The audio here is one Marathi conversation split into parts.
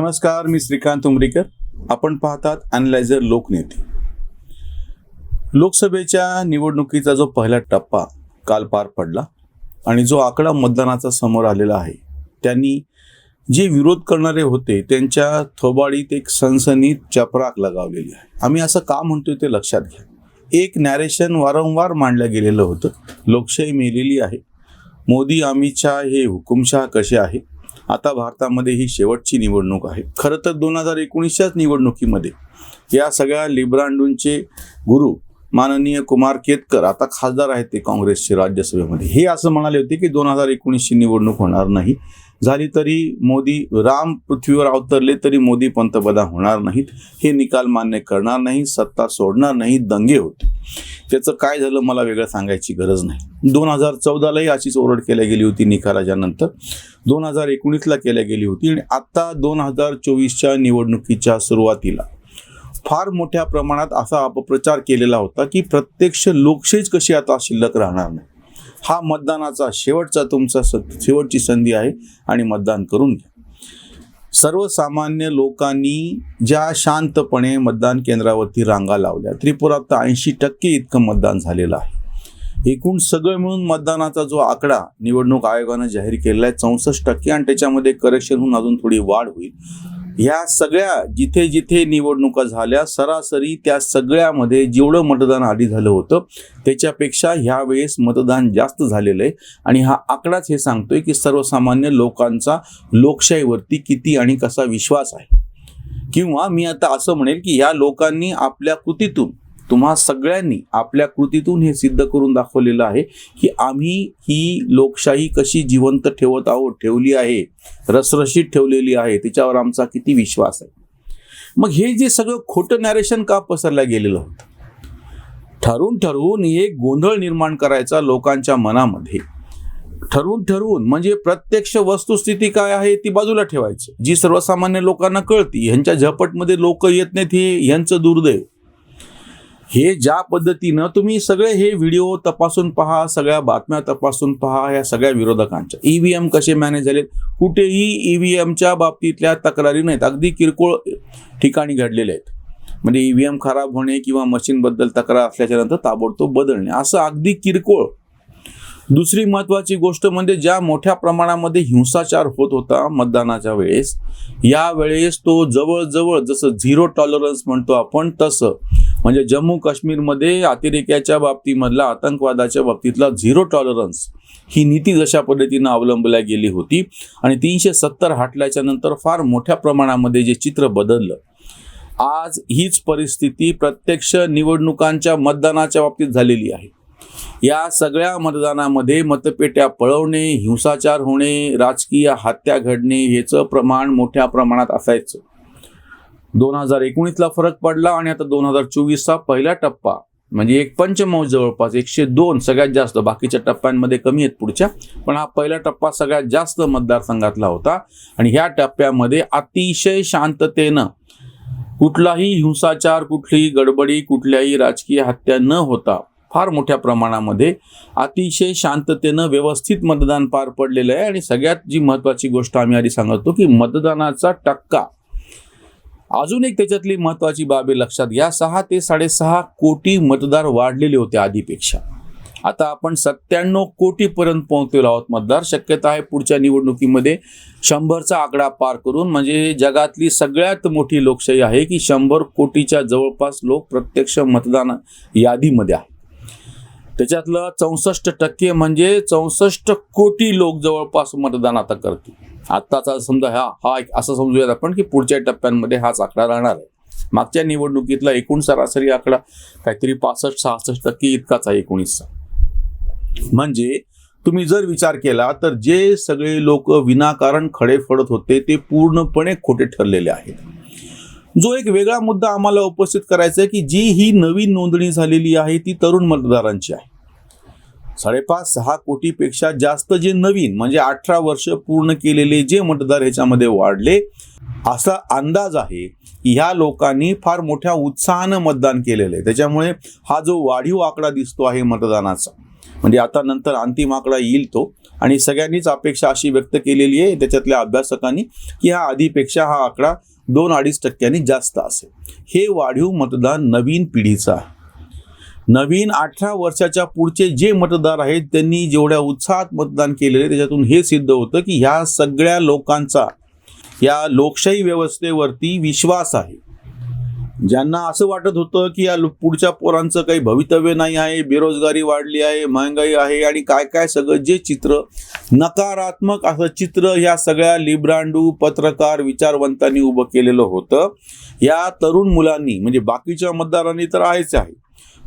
नमस्कार मी श्रीकांत उमरीकर. आपण पाहतात अनलायझर लोकनेते. लोकसभेच्या निवडणुकीचा जो पहिला टप्पा काल पार पडला आणि जो आकडा मतदानाचा समोर आलेला आहे त्यांनी जे विरोध करणारे होते त्यांच्या थोबाडीत एक सनसनीत चपराक लगावलेली आहे. आम्ही असं का म्हणतोय ते लक्षात घ्या. एक नॅरेशन वारंवार मांडलं गेलेलं होतं. लोकशाही मेलेली आहे. मोदी अमित शाह हे हुकुमशहा कसे आहे? आता भारतामध्ये ही शेवटची निवडणूक आहे. खरं तर दोन हजार एकोणीसच्याच निवडणुकीमध्ये या सगळ्या लिब्रांडूंचे गुरु माननीय कुमार केतकर आता खासदार आहेत ते काँग्रेसचे राज्यसभेमध्ये. हे असं म्हणाले होते की दोन हजार एकोणीसची निवडणूक होणार नाही. झाली तरी मोदी राम पृथ्वीवर अवतरले तरी मोदी पंतप्रधान होणार नाहीत. हे निकाल मान्य करणार नाही सत्ता सोडणार नाही दंगे होते त्याचं काय झालं मला वेगळं सांगायची गरज नाही. दोन हजार चौदालाही अशीच ओरड केल्या गेली होती निकालाच्या नंतर. दोन हजार एकोणीसला केल्या गेली होती आणि आत्ता दोन हजार चोवीसच्या निवडणुकीच्या सुरुवातीला. फार मोठ्या प्रमाणात असा अपप्रचार केलेला होता की प्रत्यक्ष लोकशाहीच कशी आता शिल्लक राहणार नाही. हा मतदानाचा शेवटचा तुमचा स शेवटची संधी आहे आणि मतदान करून घ्या. सर्वसामान्य लोकांनी ज्या शांतपणे मतदान केंद्रावरती रांगा लावल्या त्रिपुरात तर ऐंशी टक्के इतकं मतदान झालेलं आहे. एकूण सगळं मिळून मतदानाचा जो आकडा निवडणूक आयोगानं जाहीर केलेला आहे चौसष्ट टक्के आणि त्याच्यामध्ये करेक्शन होऊन अजून थोडी वाढ होईल. ह्या सगळ्या जिथे जिथे निवडणुका झाल्या सरासरी त्या सगळ्यामध्ये जेवढं मतदान आधी झालं होतं त्याच्यापेक्षा ह्या वेळेस मतदान जास्त झालेलं आहे. आणि हा आकडाच हे सांगतोय की सर्वसामान्य लोकांचा लोकशाहीवरती किती आणि कसा विश्वास आहे. किंवा मी आता असं म्हणेल की ह्या लोकांनी आपल्या कृतीतून तुम्हा सगळ्यांनी आपल्या कृतीतून हे सिद्ध करून दाखवलेलं आहे की आम्ही ही लोकशाही कशी जिवंत ठेवत आहोत ठेवली आहे रसरशीत ठेवलेली आहे तिच्यावर आमचा किती विश्वास आहे? मग हे जे सगळं खोटं नॅरेशन का पसरलं गेलेलं होतं? ठरवून ठरवून एक गोंधळ निर्माण करायचा लोकांच्या मनामध्ये. ठरवून ठरवून म्हणजे प्रत्यक्ष वस्तुस्थिती काय आहे ती बाजूला ठेवायचं. जी सर्वसामान्य लोकांना कळती ह्यांच्या झपटमध्ये लोक येत नाहीत हे यांचं दुर्दैव. हे ज्या पद्धतीनं तुम्ही सगळे हे व्हिडिओ तपासून पहा सगळ्या बातम्या तपासून पहा या सगळ्या विरोधकांच्या. ईव्हीएम कसे मॅनेज झालेत? कुठेही ईव्हीएमच्या बाबतीतल्या तक्रारी नाहीत. अगदी किरकोळ ठिकाणी घडलेल्या आहेत. म्हणजे ईव्हीएम खराब होणे किंवा मशीनबद्दल तक्रार असल्याच्या नंतर ताबडतोब बदलणे. असं अगदी किरकोळ. दुसरी महत्वाची गोष्ट म्हणजे ज्या मोठ्या प्रमाणामध्ये हिंसाचार होत होता मतदानाच्या वेळेस या वेळेस तो जवळजवळ जसं झिरो टॉलरन्स म्हणतो आपण तसं म्हणजे जम्मू काश्मीरमध्ये अतिरेक्याच्या बाबतीमधला आतंकवादाच्या बाबतीतला झिरो टॉलरन्स ही नीती जशा पद्धतीनं अवलंबल्या गेली होती आणि तीनशे सत्तर हाटल्याच्या नंतर फार मोठ्या प्रमाणामध्ये जे चित्र बदललं. आज हीच परिस्थिती प्रत्यक्ष निवडणुकांच्या मतदानाच्या बाबतीत झालेली आहे. या सगळ्या मतदानामध्ये मतपेट्या पळवणे हिंसाचार होणे राजकीय हत्या घडणे ह्याचं प्रमाण मोठ्या प्रमाणात असायचं. दोन हजार एकोणीसला फरक पडला आणि आता दोन हजार चोवीसचा पहिला टप्पा. म्हणजे एक पंचमौज जवळपास एकशे दोन सगळ्यात जास्त. बाकीच्या टप्प्यांमध्ये कमी आहेत पुढच्या. पण हा पहिला टप्पा सगळ्यात जास्त मतदारसंघातला होता. आणि ह्या टप्प्यामध्ये अतिशय शांततेनं कुठलाही हिंसाचार कुठलीही गडबडी कुठल्याही राजकीय हत्या न होता फार मोठ्या प्रमाणामध्ये अतिशय शांततेनं व्यवस्थित मतदान पार पडलेलं आहे. आणि सगळ्यात जी महत्त्वाची गोष्ट आम्ही आधी सांगतो की मतदानाचा टक्का अजून एक त्याच्यातली महत्वाची बाब आहे लक्षात घ्या सहा ते साडेसहा कोटी मतदार वाढलेले होते आधीपेक्षा. आता आपण सत्त्याण्णव कोटीपर्यंत पोहोचलेलो आहोत मतदार. शक्यता आहे पुढच्या निवडणुकीमध्ये शंभरचा आकडा पार करून म्हणजे जगातली सगळ्यात मोठी लोकशाही आहे की शंभर कोटीच्या जवळपास लोक प्रत्यक्ष मतदान यादीमध्ये आहे त्याच्यातलं चौसष्ट टक्के म्हणजे चौसष्ट कोटी लोक जवळपास मतदान आता करतील. आत्ताचा समजा हा हा एक असं समजूयात आपण की पुढच्या टप्प्यांमध्ये हाच आकडा राहणार आहे. मागच्या निवडणुकीतला एकूण सरासरी आकडा काहीतरी पासष्ट सहासष्ट टक्के इतकाच आहे एकोणीसचा म्हणजे तुम्ही जर विचार केला तर जे सगळे लोक विनाकारण खडे फडत होते ते पूर्णपणे खोटे ठरलेले आहेत. जो एक वेगळा मुद्दा आम्हाला उपस्थित करायचा आहे की जी ही नवीन नोंदणी झालेली आहे ती तरुण मतदारांची आहे. साडेपाच सहा कोटीपेक्षा जास्त जे नवीन म्हणजे अठरा वर्ष पूर्ण केलेले जे मतदार ह्याच्यामध्ये वाढले असा अंदाज आहे. ह्या लोकांनी फार मोठ्या उत्साहानं मतदान केलेलं आहे. त्याच्यामुळे हा जो वाढीव आकडा दिसतो आहे मतदानाचा म्हणजे आता नंतर अंतिम आकडा येईल तो. आणि सगळ्यांनीच अपेक्षा अशी व्यक्त केलेली आहे त्याच्यातल्या अभ्यासकांनी की हा आधीपेक्षा हा आकडा दोन अडीच टक्क्यांनी जास्त असेल. हे वाढीव मतदान नवीन पिढीचं आहे. नवीन अठरा वर्षाच्या पुढचे जे मतदार आहेत त्यांनी जेवढ्या उत्साहात मतदान केलेले त्याच्यातून हे सिद्ध होतं की ह्या सगळ्या लोकांचा या लोकशाही व्यवस्थेवरती विश्वास आहे. ज्यांना असं वाटत होतं की या पुढच्या पोरांचं काही भवितव्य नाही आहे बेरोजगारी वाढली आहे महागाई आहे आणि काय काय सगळं जे चित्र नकारात्मक असं चित्र ह्या सगळ्या लिब्रांडू पत्रकार विचारवंतांनी उभं केलेलं होतं. या तरुण मुलांनी म्हणजे बाकीच्या मतदारांनी तर आहेच आहे.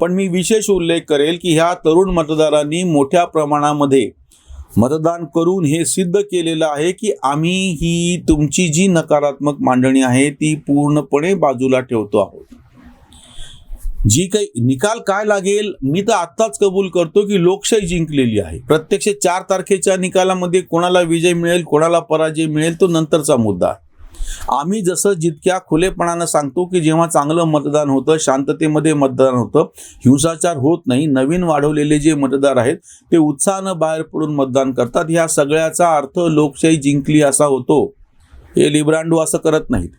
पण मी विशेष उल्लेख करेल की ह्या तरुण मतदारांनी मोठ्या प्रमाणामध्ये मतदान करून हे सिद्ध केलेलं आहे की आम्ही ही तुमची जी नकारात्मक मांडणी आहे ती पूर्णपणे बाजूला ठेवतो आहोत. जी काही निकाल काय लागेल मी तर आत्ताच कबूल करतो की लोकशाही जिंकलेली आहे. प्रत्यक्ष चार तारखेच्या निकालामध्ये कोणाला विजय मिळेल कोणाला पराजय मिळेल तो नंतरचा मुद्दा आहे. आम्ही जसं जितक्या खुलेपणानं सांगतो की जेव्हा चांगलं मतदान होतं शांततेमध्ये मतदान होतं हिंसाचार होत नाही नवीन वाढवलेले जे मतदार आहेत ते उत्साहानं बाहेर पडून मतदान करतात. ह्या सगळ्याचा अर्थ लोकशाही जिंकली असा होतो. हे लिब्रांडू असं करत नाहीत.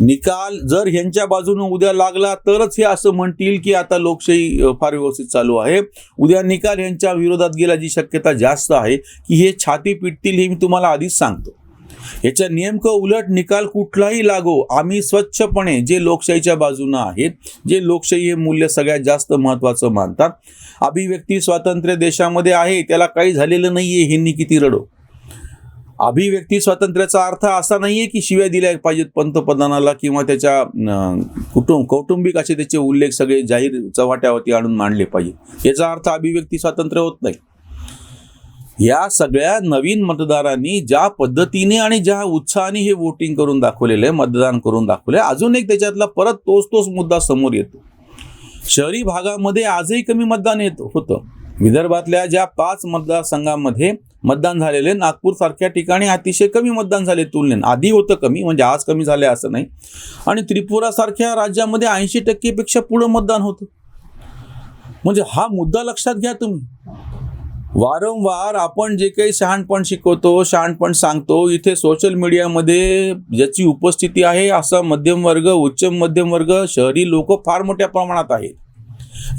निकाल जर ह्यांच्या बाजूने उद्या लागला तरच हे असं म्हणतील की आता लोकशाही फार व्यवस्थित चालू आहे. उद्या निकाल यांच्या विरोधात गेल्याची शक्यता जास्त आहे की हे छाती पिटतील हे मी तुम्हाला आधीच सांगतो. याच्या नेमकं उलट निकाल कुठलाही लागो आम्ही स्वच्छपणे जे लोकशाहीच्या बाजूनं आहेत जे लोकशाही हे मूल्य सगळ्यात जास्त महत्त्वाचं मानतात अभिव्यक्ती स्वातंत्र्य देशामध्ये आहे त्याला काही झालेलं नाहीये ह्यांनी किती रडो. अभिव्यक्ती स्वातंत्र्याचा अर्थ असा नाहीये की शिव्या दिल्या पाहिजेत पंतप्रधानाला किंवा त्याच्या कुटुंब कौटुंबिक असे त्याचे उल्लेख सगळे जाहीर चव्हाट्यावरती आणून मांडले पाहिजे याचा अर्थ अभिव्यक्ती स्वातंत्र्य होत नाही. या सगळ्या नवीन मतदारांनी ज्या पद्धतीने आणि ज्या उत्साहाने हे वोटिंग करून दाखवलेलं आहे मतदान करून दाखवलंय अजून एक त्याच्यातला परत तोच तोच मुद्दा समोर येतो. शहरी भागामध्ये आजही कमी मतदान येत होतं. विदर्भातल्या ज्या पाच मतदारसंघामध्ये मतदान झालेले नागपूर सारख्या ठिकाणी अतिशय कमी मतदान झाले तुलनेत आधी होतं कमी म्हणजे आज कमी झाले असं नाही. आणि त्रिपुरासारख्या राज्यामध्ये ऐंशी टक्केपेक्षा पुढं मतदान होतं. म्हणजे हा मुद्दा लक्षात घ्या तुम्ही. वारंवार आपण जे काही शहाणपण शिकवतो शहाणपण सांगतो इथे सोशल मीडियामध्ये ज्याची उपस्थिती आहे असा मध्यम वर्ग उच्च मध्यम वर्ग शहरी लोक फार मोठ्या प्रमाणात आहेत.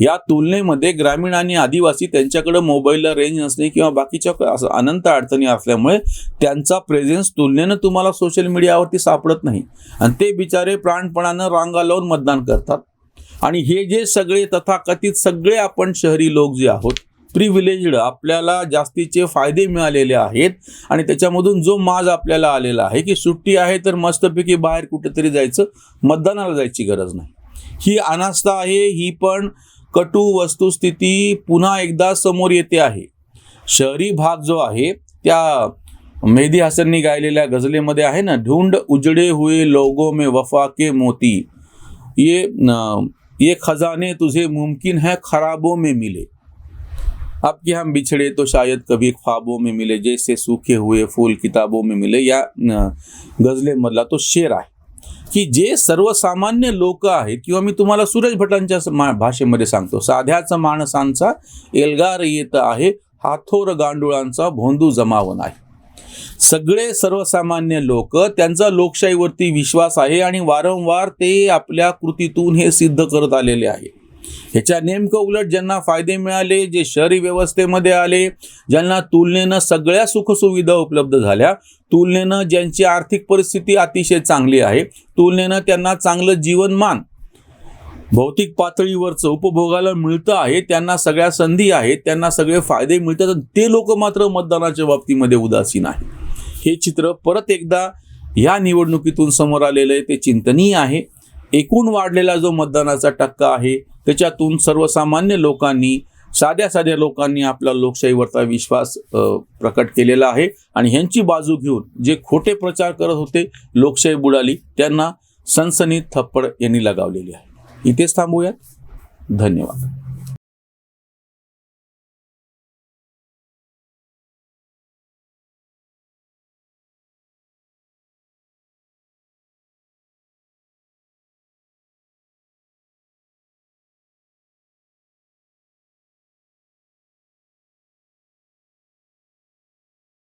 या तुलनेमध्ये ग्रामीण आणि आदिवासी त्यांच्याकडे मोबाईलला रेंज नसणे किंवा बाकीच्या असं अनंत अडचणी असल्यामुळे त्यांचा प्रेझेन्स तुलनेनं तुम्हाला सोशल मीडियावरती सापडत नाही. आणि ते बिचारे प्राणपणानं रांगा लावून मतदान करतात. आणि हे जे सगळे तथाकथित सगळे आपण शहरी लोक जे आहोत प्रिव्हिलेज्ड आपल्याला जास्तीचे फायदे मिळालेले आहेत आणि त्याच्यामधून जो माज आपल्याला आलेला आहे की सुट्टी आहे तर मस्तपैकी बाहेर कुठेतरी जायचं मतदानाला जायची गरज नाही. ही अनास्था आहे ही पण कटू वस्तुस्थिती पुन्हा एकदा समोर येते आहे. शहरी भाग जो आहे त्या मेहदी हसननी गायलेल्या गझलेमध्ये आहे ना ढूंढ उजड़े हुए लोगों में वफा के मोती. ये ये खजाने तुझे मुमकिन है खराबों में मिले. अब कि हम बिछड़े तो शायद कभी ख्वाबों में मिले जैसे सूखे हुए फूल किताबों में मिले या गजले गझलेमधला तो शेर आहे की जे सर्वसामान्य लोक आहेत किंवा मी तुम्हाला सूरज भटांच्या मा- भाषेमध्ये सांगतो साध्याचा माणसांचा एल्गार येत आहे हाथोर गांडुळांचा भोंदू जमावन आहे. सगळे सर्वसामान्य लोक त्यांचा लोकशाहीवरती विश्वास आहे आणि वारंवार ते आपल्या कृतीतून हे सिद्ध करत आलेले आहे. ह्याच्या नेमकं उलट ज्यांना फायदे मिळाले जे शहरी व्यवस्थेमध्ये आले ज्यांना तुलनेनं सगळ्या सुखसुविधा उपलब्ध झाल्या तुलनेनं ज्यांची आर्थिक परिस्थिती अतिशय चांगली आहे तुलनेनं त्यांना चांगलं जीवनमान भौतिक पातळीवरचं उपभोगाला मिळतं आहे त्यांना सगळ्या संधी आहेत त्यांना सगळे फायदे मिळतात ते लोक मात्र मतदानाच्या बाबतीमध्ये उदासीन आहे हे चित्र परत एकदा या निवडणुकीतून समोर आलेलं आहे ते चिंतनीय आहे. एकूण वाढलेला जो मतदानाचा टक्का आहे त्याच्यातून सर्वसामान्य लोकांनी साध्या साध्या लोकांनी आपला लोकशाहीवरचा विश्वास प्रकट केलेला आहे. आणि ह्यांची बाजू घेऊन जे खोटे प्रचार करत होते लोकशाही बुडाली त्यांना सनसनीत थप्पड यांनी लगावलेली आहे. इथेच थांबूयात. धन्यवाद.